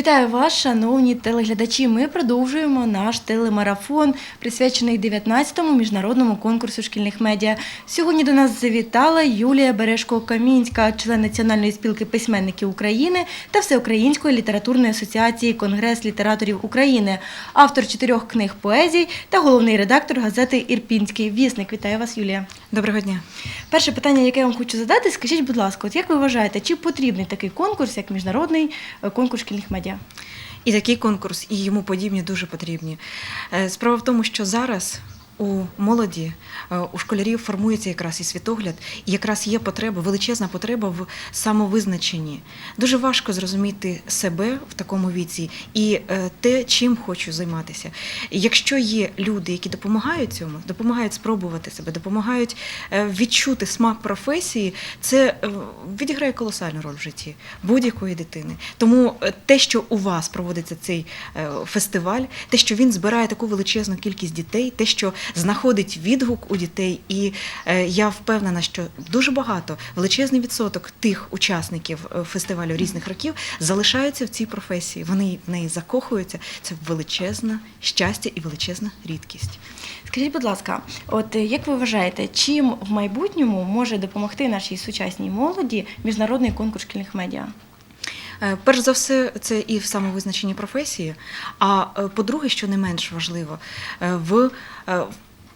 Вітаю вас, шановні телеглядачі. Ми продовжуємо наш телемарафон, присвячений 19-му міжнародному конкурсу шкільних медіа. Сьогодні до нас завітала Юлія Бережко-Камінська, член Національної спілки письменників України та Всеукраїнської літературної асоціації Конгрес літераторів України, автор чотирьох книг поезій та головний редактор газети Ірпінський вісник. Вітаю вас, Юлія. Доброго дня. Перше питання, яке я вам хочу задати, скажіть, будь ласка, от як ви вважаєте, чи потрібний такий конкурс, як міжнародний е, конкурс шкільних медіа? І такий конкурс, і йому подібні дуже потрібні. Е, Справа в тому, що зараз у молоді, е, у школярів формується якраз і світогляд, і якраз є потреба, величезна потреба в самовизначенні. Дуже важко зрозуміти себе в такому віці і е, те, чим хочу займатися. Якщо є люди, які допомагають цьому, допомагають спробувати себе, допомагають е, відчути смак професії, це відіграє колосальну роль в житті будь-якої дитини. Тому те, що у вас проводиться цей фестиваль, те, що він збирає таку величезну кількість дітей, те, що знаходить відгук у дітей, і е, я впевнена, що дуже багато величезний відсоток тих учасників е, фестивалю різних років залишаються в цій професії. Вони в неї закохуються. Це величезне щастя і величезна рідкість. Скажіть, будь ласка, от е, як ви вважаєте, чим в майбутньому може допомогти нашій сучасній молоді міжнародний конкурс шкільних медіа? Е, Перш за все, це і в самовизначенні професії. А е, по-друге, що не менш важливо, е, в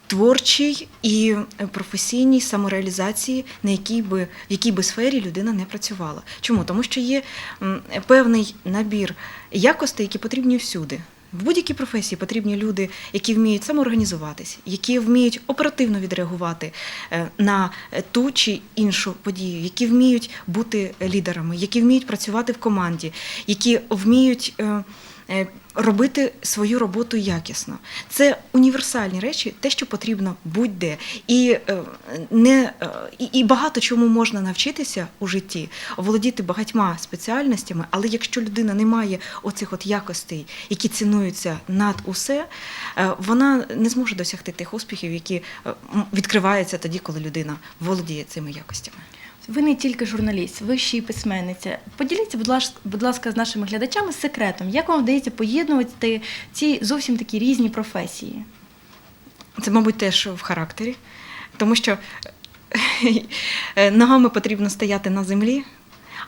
творчій і професійній самореалізації, на якій би, в якій би сфері людина не працювала. Чому? Тому що є певний набір якостей, які потрібні всюди. В будь-якій професії потрібні люди, які вміють самоорганізуватись, які вміють оперативно відреагувати е, на е, ту чи іншу подію, які вміють бути лідерами, які вміють працювати в команді, які вміють е, робити свою роботу якісно. Це універсальні речі, те, що потрібно будь-де. І, е, не, е, і, багато чому можна навчитися у житті, оволодіти багатьма спеціальностями, але якщо людина не має оцих от якостей, які цінуються над усе, е, вона не зможе досягти тих успіхів, які е, відкриваються тоді, коли людина володіє цими якостями. Ви не тільки журналіст, ви ще й письменниця. Поділіться, будь ласка, будь ласка, з нашими глядачами секретом, як вам вдається поєднувати ці зовсім такі різні професії? Це, мабуть, теж в характері, тому що е, ногами потрібно стояти на землі,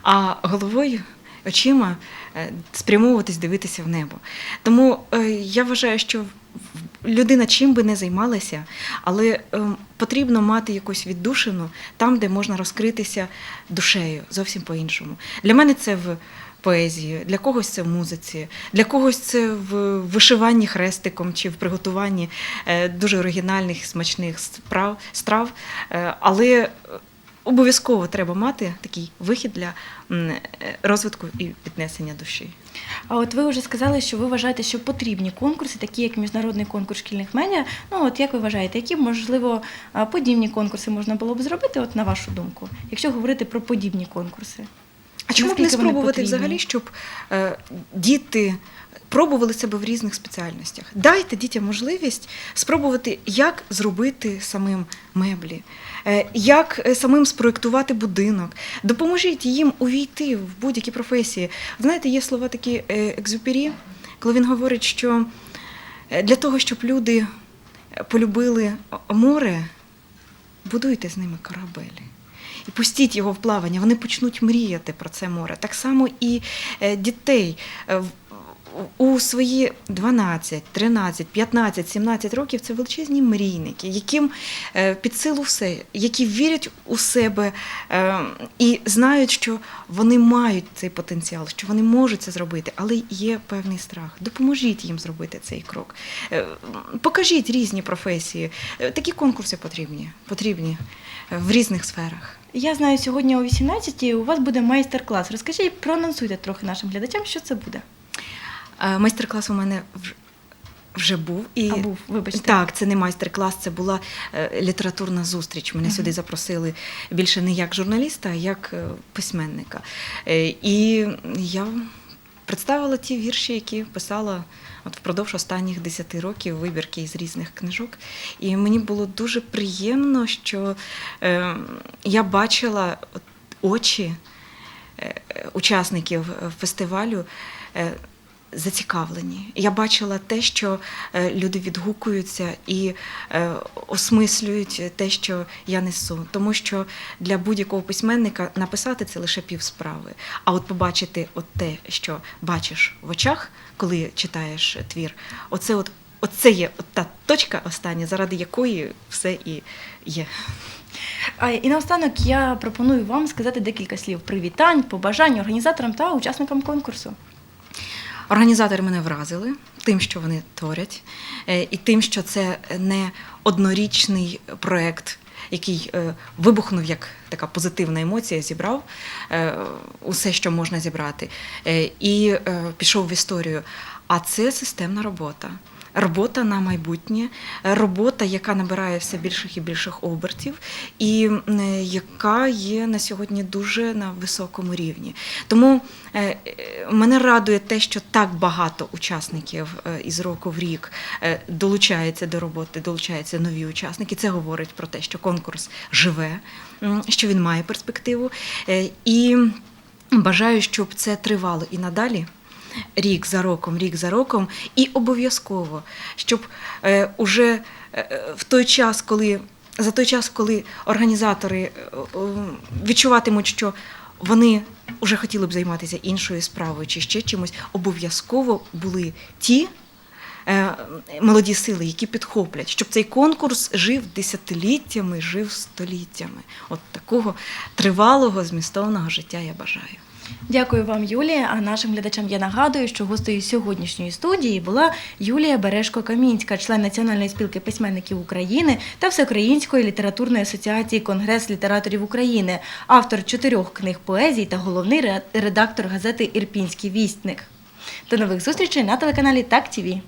а головою, очима е, спрямовуватись, дивитися в небо. Тому е, я вважаю, що людина чим би не займалася, але е, потрібно мати якусь віддушину там, де можна розкритися душею зовсім по-іншому. Для мене це в поезії, для когось це в музиці, для когось це в вишиванні хрестиком чи в приготуванні е, дуже оригінальних смачних справ, страв. Е, Але е, обов'язково треба мати такий вихід для розвитку і піднесення душі. А от ви вже сказали, що ви вважаєте, що потрібні конкурси, такі як міжнародний конкурс шкільних медіа. Ну от як ви вважаєте, які можливо подібні конкурси можна було б зробити, от на вашу думку, якщо говорити про подібні конкурси? А чому б не спробувати взагалі, щоб е, діти пробували себе в різних спеціальностях? Дайте дітям можливість спробувати, як зробити самим меблі, е, як е, самим спроєктувати будинок. Допоможіть їм увійти в будь-які професії. Знаєте, є слова такі е, екзюпері, коли він говорить, що е, для того, щоб люди полюбили море, будуйте з ними корабелі. І пустіть його в плавання, вони почнуть мріяти про це море. Так само і е, дітей е, у свої 12, 13, 15, 17 років це величезні мрійники, яким е, під силу все, які вірять у себе і знають, що вони мають цей потенціал, що вони можуть це зробити, але є певний страх. Допоможіть їм зробити цей крок. Покажіть різні професії. Такі конкурси потрібні, потрібні в різних сферах. Я знаю, сьогодні о 18-й у вас буде майстер-клас. Розкажіть, проанонсуйте трохи нашим глядачам, що це буде. Е, Майстер-клас у мене вже був. І... А був, вибачте. Так, це не майстер-клас, це була е, літературна зустріч. Мене Мгм. сюди запросили більше не як журналіста, а як е, письменника. І я представила ті вірші, які писала от впродовж останніх 10 років вибірки із різних книжок. І мені було дуже приємно, що е, я бачила очі е, учасників е, фестивалю, е, зацікавлені. Я бачила те, що е, люди відгукуються і е, осмислюють те, що я несу. Тому що для будь-якого письменника написати це лише пів справи. А от побачити от те, що бачиш в очах, коли читаєш твір, оце от. Оце є та точка остання, заради якої все і є. І наостанок я пропоную вам сказати декілька слів привітань, побажань організаторам та учасникам конкурсу. Організатори мене вразили тим, що вони творять, е, і тим, що це не однорічний проект, який е, вибухнув як така позитивна емоція, зібрав е, усе, що можна зібрати, і пішов в історію. А це системна робота. Робота на майбутнє, робота, яка набирає все більших і більших обертів, і е, яка є на сьогодні дуже на високому рівні. Тому е, е, мене радує те, що так багато учасників із року в рік долучається до роботи, долучаються нові учасники. Це говорить про те, що конкурс живе, що він має перспективу. І бажаю, щоб це тривало і надалі рік за роком, рік за роком, і обов'язково, щоб е, уже е, в той час, коли за той час, коли організатори е, відчуватимуть, що вони вже хотіли б займатися іншою справою чи ще чимось, обов'язково були ті. Молоді сили, які підхоплять, щоб цей конкурс жив десятиліттями, жив століттями. От такого тривалого змістовного життя я бажаю. Дякую вам, Юлія. А нашим глядачам я нагадую, що гостею сьогоднішньої студії була Юлія Бережко-Камінська, член Національної спілки письменників України та Всеукраїнської літературної асоціації Конгрес літераторів України, автор чотирьох книг поезій та головний редактор газети Ірпінський вістник. До нових зустрічей на телеканалі Так ТІВІ.